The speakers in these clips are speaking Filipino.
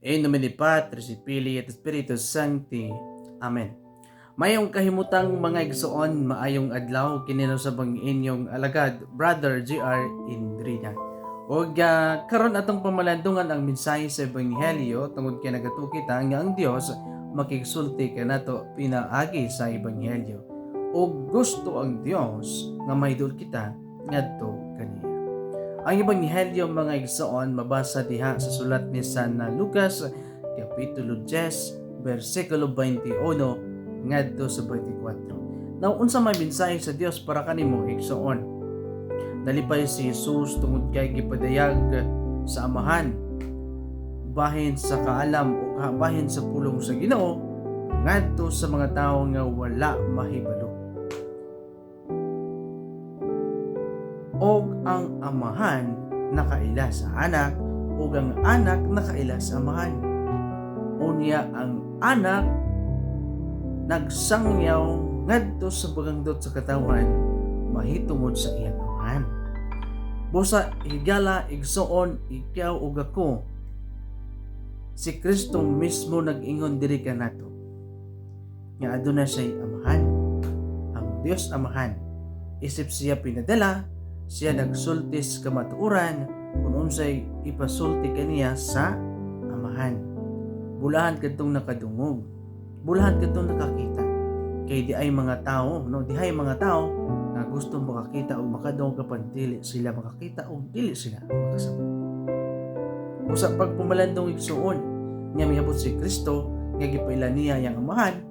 In nomine Patris, Filii, et Spiritus Sancti. Amen. Mayong kahimutang mga igsoon, maayong adlaw, kinino sa bang inyong alagad, Brother G.R. Indrina. O uh, karon atong pamalandungan ang mensahe sa Ebanghelyo tungod kay nagatukita nga ang Dios makigsulti ka nato pinaagi sa Ebanghelyo. O gusto ang Dios nga maidul kita ngadto kaniya. Ang Ebanghelyo mga igsoon mabasa diha sa sulat ni San Lucas kapitulo 10 bersikulo 21 ngadto sa 24. Now unsa may mensahe sa Dios para kanimo igsoon? Nalipay si Jesus tungod kay gipadayag sa amahan bahin sa kaalam o bahin sa pulong sa Ginoo ngadto sa mga tawo nga wala mahibalo. Og ang amahan nakaila sa anak ug ang anak nakaila sa amahan. Unya ang anak nagsangyaw ngadto sa pagangdot sa katawan mahitungod sa iyang amahan. Busa higala igsuon ikaw ug ako si Kristo mismo nag-ingon diri ka nato nga aduna siya amahan ang Dios amahan isip siya pinadala siya nagsultis kamatuuran kung unsay ipasulti kaniya sa amahan. Bulahan kadtong nakadungog. Bulahan kadtong nakakita. Kay di ay mga tao no di ay mga tao nga gusto makakita o makadungog kapag dili sila makakita o dili sila makasama. Usa pag pumalandong igsuon nga miabot si Kristo nga gipailan niya yang amahan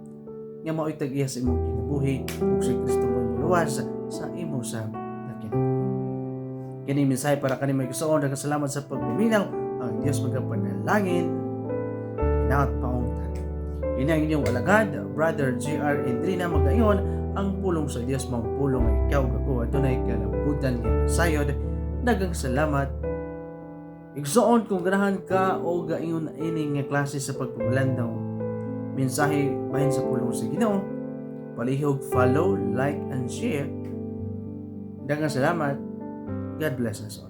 nga mao iya sa imong kinabuhi ug si Kristo mo luwas sa imo sa kini mensahe para kanimo igsuon daghang salamat sa pagpaminaw ang Dios magapanalangin inaot paungtan ini ang inyong alagad brother JR Indrina magayon ang pulong sa Dios mao pulong ikaw kako adunay kalabutan nga sayod daghang salamat Igsoon kung ganahan ka o gaingon ini nga klase sa pagpamalandaw. Mensahe bahin sa pulong sa Ginoo. Palihog follow, like and share. Daghang salamat. God bless us all.